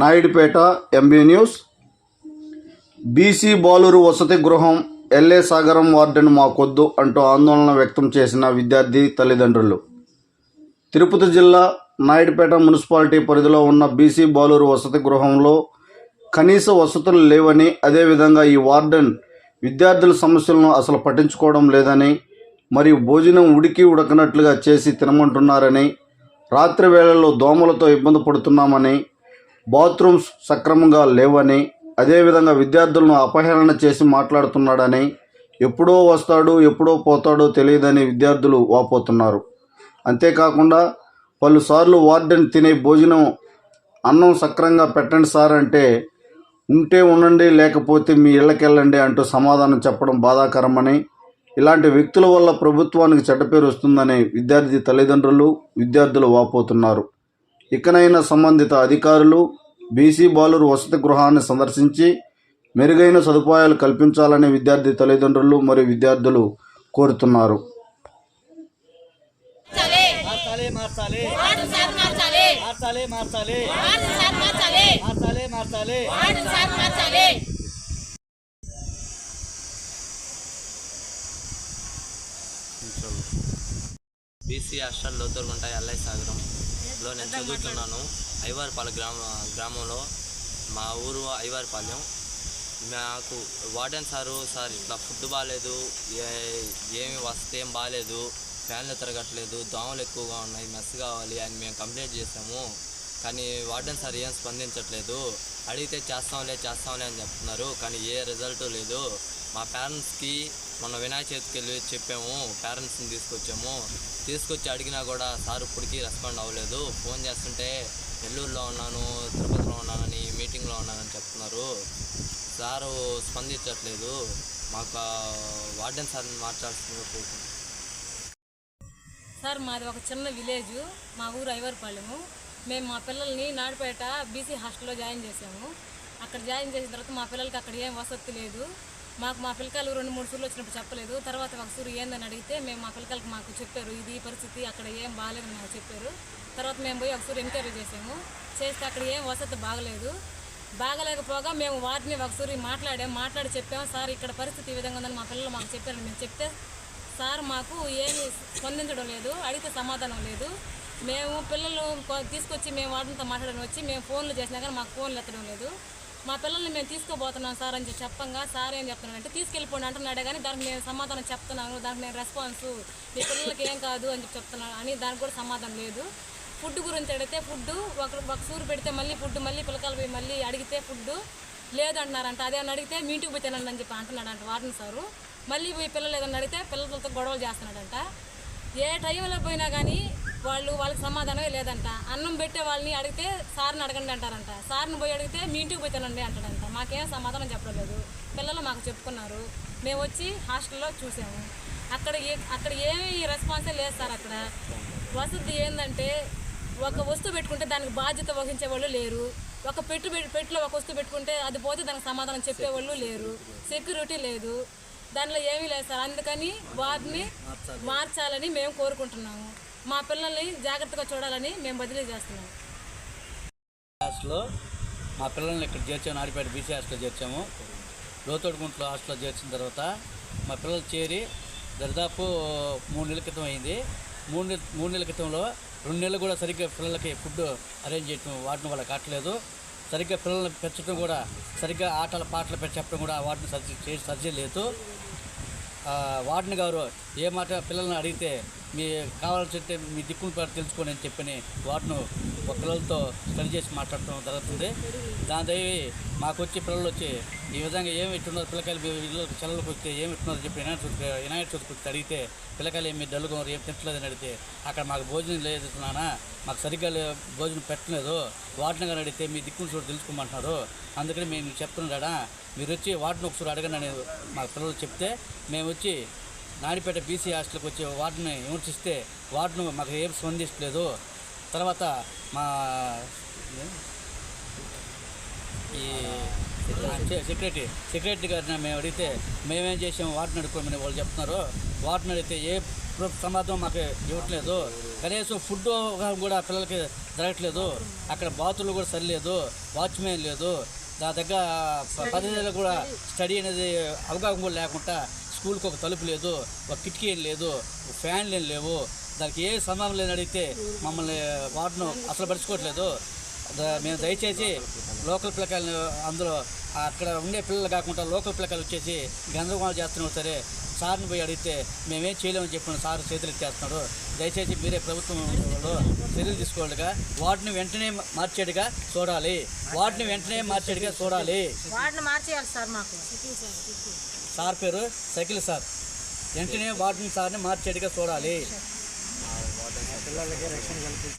Naidupeta MB news. BC Baluru వసతి గృహం LA సాగరం వార్డెన్ మాకొద్దు అంటూ ఆందోళన వ్యక్తం చేసిన విద్యార్థి తల్లిదండ్రులు. తిరుపతి జిల్లా నాయుడుపేట మున్సిపాలిటీ పరిధిలో ఉన్న బీసీ బాలూరు వసతి గృహంలో కనీస వసతులు లేవని అదేవిధంగా ఈ వార్డెన్ విద్యార్థుల సమస్యలను అసలు పట్టించుకోవడం లేదని మరియు భోజనం ఉడికి ఉడకనట్లుగా చేసి తినమంటున్నారని రాత్రి వేళల్లో దోమలతో ఇబ్బంది పడుతున్నామని బాత్రూమ్స్ సక్రమంగా లేవని అదేవిధంగా విద్యార్థులను అపహరణ చేసి మాట్లాడుతున్నాడని ఎప్పుడో వస్తాడు ఎప్పుడో పోతాడో తెలియదని విద్యార్థులు వాపోతున్నారు. అంతేకాకుండా పలుసార్లు వార్డెన్ తినే భోజనం అన్నం సక్రంగా పెట్టండి సార్ అంటే ఉంటే ఉండండి లేకపోతే మీ ఇళ్ళకెళ్ళండి అంటూ సమాధానం చెప్పడం బాధాకరమని ఇలాంటి వ్యక్తుల వల్ల ప్రభుత్వానికి చెడ్డపేరు వస్తుందని విద్యార్థి తల్లిదండ్రులు విద్యార్థులు వాపోతున్నారు. ఇకనైనా సంబంధిత అధికారులు బీసీ బాలురు వసతి గృహాన్ని సందర్శించి మెరుగైన సదుపాయాలు కల్పించాలని విద్యార్థి తల్లిదండ్రులు మరియు విద్యార్థులు కోరుతున్నారు. మార్చాలి. మార్చాలి వార్డు సార్ మార్చాలి. మార్చాలి మార్చాలి. వార్డు సార్ మార్చాలి మార్చాలి. మార్చాలి వార్డు సార్ మార్చాలి. బీసీ హాస్టల్ లోతూరుగుంట ఎల్ఐ హలో నేను చదువుతున్నాను. ఐవారిపాలెం గ్రామ గ్రామంలో మా ఊరు ఐవారిపాలెం. నాకు వార్డెన్ సారు సార్ ఇట్లా ఫుడ్ బాగాలేదు ఏమి వస్తే ఏం బాగాలేదు ఫ్యాన్లు తిరగట్లేదు దోమలు ఎక్కువగా ఉన్నాయి మెస్ కావాలి అని మేము కంప్లైంట్ చేసాము. కానీ వార్డెన్ సార్ ఏం స్పందించట్లేదు. అడిగితే చేస్తాంలే చేస్తాంలే అని చెప్తున్నారు. కానీ ఏ రిజల్ట్ లేదు. మా పేరెంట్స్కి మొన్న వినాయక చేతికి వెళ్ళి చెప్పాము పేరెంట్స్ని తీసుకొచ్చాము. తీసుకొచ్చి అడిగినా కూడా సార్ ఇప్పటికీ రెస్పాండ్ అవ్వలేదు. ఫోన్ చేస్తుంటే నెల్లూరులో ఉన్నాను తిరుపతిలో ఉన్నానని మీటింగ్లో ఉన్నానని చెప్తున్నారు. సారు స్పందించట్లేదు. మాకు వార్డెన్ సార్ని మార్చాల్సిందిగా కోరుకుంటున్నాను సార్ మాది ఒక చిన్న విలేజ్ మా ఊరు ఐవర్పాలెము మేము మా పిల్లల్ని నాడిపేట బీసీ హాస్టల్లో జాయిన్ చేసాము అక్కడ జాయిన్ చేసిన తర్వాత మా పిల్లలకి అక్కడ ఏం వసతి లేదు. మాకు మా పిల్లకాయలు రెండు మూడు సూర్లు వచ్చినప్పుడు చెప్పలేదు. తర్వాత ఒక సూరు ఏందని అడిగితే మేము మా పిల్లకాయలకు మాకు చెప్పారు ఇది పరిస్థితి అక్కడ ఏం బాగాలేదని మాకు చెప్పారు. తర్వాత మేము పోయి ఒక సూరు ఎంక్వైరీ చేసాము. చేస్తే అక్కడ ఏం వసతి బాగలేదు. బాగలేకపోగా మేము వాటిని ఒకసారి మాట్లాడాం మాట్లాడి చెప్పాము సార్ ఇక్కడ పరిస్థితి ఈ విధంగా ఉందని మా పిల్లలు మాకు చెప్పారు మేము చెప్తే సార్ మాకు ఏమి స్పందించడం లేదు అడిగితే సమాధానం లేదు. మేము పిల్లలు తీసుకొచ్చి మేము వాటితో మాట్లాడడం వచ్చి మేము ఫోన్లు చేసినా కానీ మాకు ఫోన్లు ఎత్తడం లేదు. మా పిల్లల్ని మేము తీసుకోబోతున్నాం సార్ అని చెప్పి చెప్పంగా సార్ ఏం చెప్తున్నాడంటే తీసుకెళ్ళిపోండి అంటున్నాడే. కానీ దానికి నేను సమాధానం చెప్తున్నాను. దానికి నేను రెస్పాన్స్ మీ పిల్లలకి ఏం కాదు అని చెప్పి చెప్తున్నాను. అని దానికి కూడా సమాధానం లేదు. ఫుడ్ గురించి అడిగితే ఫుడ్ ఒక ఒక సూరు పెడితే మళ్ళీ ఫుడ్ మళ్ళీ పిల్లకాయలు పోయి మళ్ళీ అడిగితే ఫుడ్ లేదంటున్నారంట అదే అని అడిగితే మీ ఇంటికి పోయి తినండి అని చెప్పి అంటున్నాడంట వార్డెన్ సారు. మళ్ళీ పోయి పిల్లలు ఏదన్నా అడిగితే పిల్లలతో గొడవలు చేస్తున్నాడంట. ఏ టైంలో పోయినా కానీ వాళ్ళు వాళ్ళకి సమాధానమే లేదంట. అన్నం పెట్టే వాళ్ళని అడిగితే సార్ని అడగండి అంటారంట. సార్ని పోయి అడిగితే మీ ఇంటికి పోయి తినండి అంటాడంట. మాకేం సమాధానం చెప్పలేదు. పిల్లలు మాకు చెప్పుకున్నారు. మేము వచ్చి హాస్టల్లో చూసాము. అక్కడ ఏ అక్కడ ఏమీ రెస్పాన్సే లేదు సార్ అక్కడ. వసతి ఏంటంటే ఒక వస్తువు పెట్టుకుంటే దానికి బాధ్యత వహించే వాళ్ళు లేరు. ఒక పెట్టు పెట్టి ఒక వస్తువు పెట్టుకుంటే అది పోతే దానికి సమాధానం చెప్పేవాళ్ళు లేరు. సెక్యూరిటీ లేదు. దానిలో ఏమీ లేదు సార్. అందుకని వారిని మార్చాలని మేము కోరుకుంటున్నాము. మా పిల్లల్ని జాగ్రత్తగా చూడాలని మేము బదిలీ చేస్తున్నాం. హాస్టల్లో మా పిల్లల్ని ఇక్కడ చేర్చాము ఆడిపేట బీసీ హాస్టల్లో చేర్చాము. లోతోడుగుంట్లో హాస్టల్లో చేర్చిన తర్వాత మా పిల్లలు చేరి దరిదాపు మూడు నెలల క్రితం అయింది. మూడు నెల మూడు నెలల క్రితంలో రెండు నెలలు కూడా సరిగ్గా పిల్లలకి ఫుడ్ అరేంజ్ చేయటం వాటిని వాళ్ళకి కావట్లేదు. సరిగ్గా పిల్లల్ని పెంచడం కూడా సరిగ్గా ఆటల పాటలు పెట్టి చెప్పడం కూడా వాటిని సరి చేసి సరి చేయలేదు. గారు ఏ మాట పిల్లల్ని అడిగితే మీ కావాల్సి ఉంటే మీ దిక్కును పేరు తెలుసుకొని అని చెప్పని వాటిను ఒక పిల్లలతో స్టడీ చేసి మాట్లాడటం జరుగుతుంది. దాని దయవి మాకు వచ్చి పిల్లలు వచ్చి ఈ విధంగా ఏమి ఇట్టున్నారు పిల్లకాయలు మీ ఇల్లు వస్తే ఏమి ఇట్టున్నారు చెప్పి వినాయక చవితి వినాయక చవితికి వచ్చి అడిగితే పిల్లకాయలు ఏమి డల్లుగా ఏం తింటలేదని అడిగితే అక్కడ మాకు భోజనం లేదు నానా మాకు సరిగ్గా భోజనం పెట్టలేదు వాటిని కానీ అడిగితే మీ దిక్కును చూడు తెలుసుకోమంటున్నారు. అందుకని మేము చెప్తున్నాడా మీరు వచ్చి వాటిని ఒకసారి అడగండి అని మా పిల్లలు చెప్తే మేము వచ్చి నాడిపేట బీసీ హాస్టల్కి వచ్చి వార్డుని విమర్శిస్తే వార్డును మాకు ఏం స్పందించలేదు తర్వాత మా ఈ సెక్రటరీ సెక్రటరీ గారిని మేము అడిగితే మేమేం చేసాం వాటిని అడుక్కోమని వాళ్ళు చెప్తున్నారు. వాటిని అడిగితే ఏ సమాధానం మాకు ఇవ్వట్లేదు. కనీసం ఫుడ్ కూడా పిల్లలకి జరగట్లేదు. అక్కడ బాతులు కూడా సరిలేదు. వాచ్మెన్ లేదు. నా దగ్గర ప- పదిహేను కూడా స్టడీ అనేది అవగాహన కూడా లేకుండా స్కూల్కి ఒక తలుపు లేదు ఒక కిటికీ లేదు ఫ్యాన్లు ఏం లేవు. దానికి ఏ సంబంధం లేని అడిగితే మమ్మల్ని వార్డును అసలు పరుచుకోవట్లేదు మేము దయచేసి లోకల్ పిల్లకాయలు అందులో అక్కడ ఉండే పిల్లలు కాకుండా లోకల్ పిల్లకాయలు వచ్చేసి గందరగోళం చేస్తున్నారు సరే సార్ని పోయి అడిగితే మేమేం చేయలేమని చెప్పిన సార్ చేతులు ఎత్తేస్తున్నాడు దయచేసి మీరే ప్రభుత్వం చర్యలు తీసుకోవాలిగా. వాటిని వెంటనే మార్చేట్టుగా చూడాలి. వాటిని వెంటనే మార్చేట్టుగా చూడాలి. వాడిని మార్చేయాలి సార్ మాకు. సార్ పేరు సైకిల్ సార్. వెంటనే వార్డెన్ సార్ని మార్చేట్టుగా చూడాలి. పిల్లలకి రక్షణ కల్పిస్తుంది